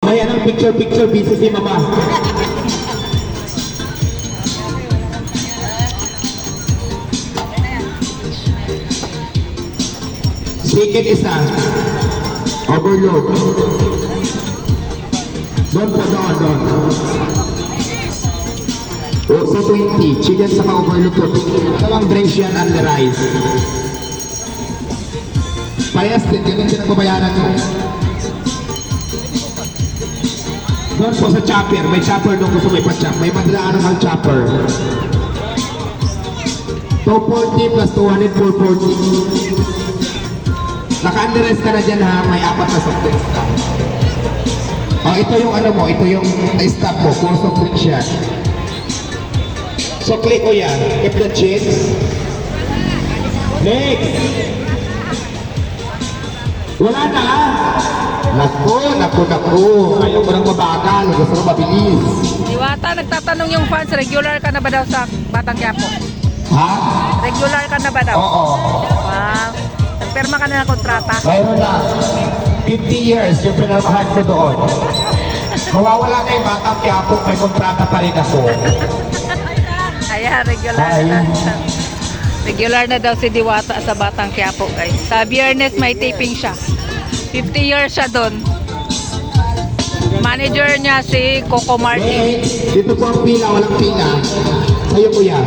May anong picture-picture busy si mama. Second isa. Overload. Doon po, doon, doon. O, so 20. Chicken sa overload po. Dalawang drinks yan under ice. Parehas din, ganun din ang babayaran. Doon po sa chopper, may chopper doon gusto may pa-chop. May madalaanan ang chopper. 240 plus 200, 440. Naka-underrest ka na dyan ha, may apat na soft drinks ka. Oh, ito yung ano mo, ito yung na-stop mo, kung soft drinks yan. So click ko yan, keep the cheese. Next! Wala na ah! Naku, naku, naku. Ayaw ko nang mabagal, gusto ko mabilis. Diwata, nagtatanong yung fans, regular ka na ba daw sa Batang Quiapo? Ha? Regular ka na ba daw? Oo. Wow. Nagpirma ka na ng kontrata? Mayroon na. 50 years yung pinamahan ko doon. Mawawala na yung batang Quiapo, may kontrata pa rin ako. Ayan, regular Ay. na. Regular na daw si Diwata sa Batang Quiapo, guys. Sa biyernes may taping siya. 50 years siya doon. Manager niya si Coco Martin. Dito po ang pila, walang pila. Sa'yo ko yan.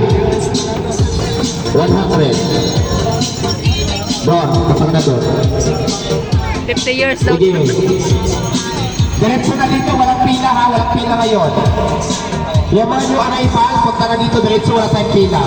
100. Doon, kapag na doon. 50 years daw. Sige. Diretso na dito, walang pila ha, walang pila ngayon. Yung mga new arrival, punta na dito, diretso, wala tayong pila.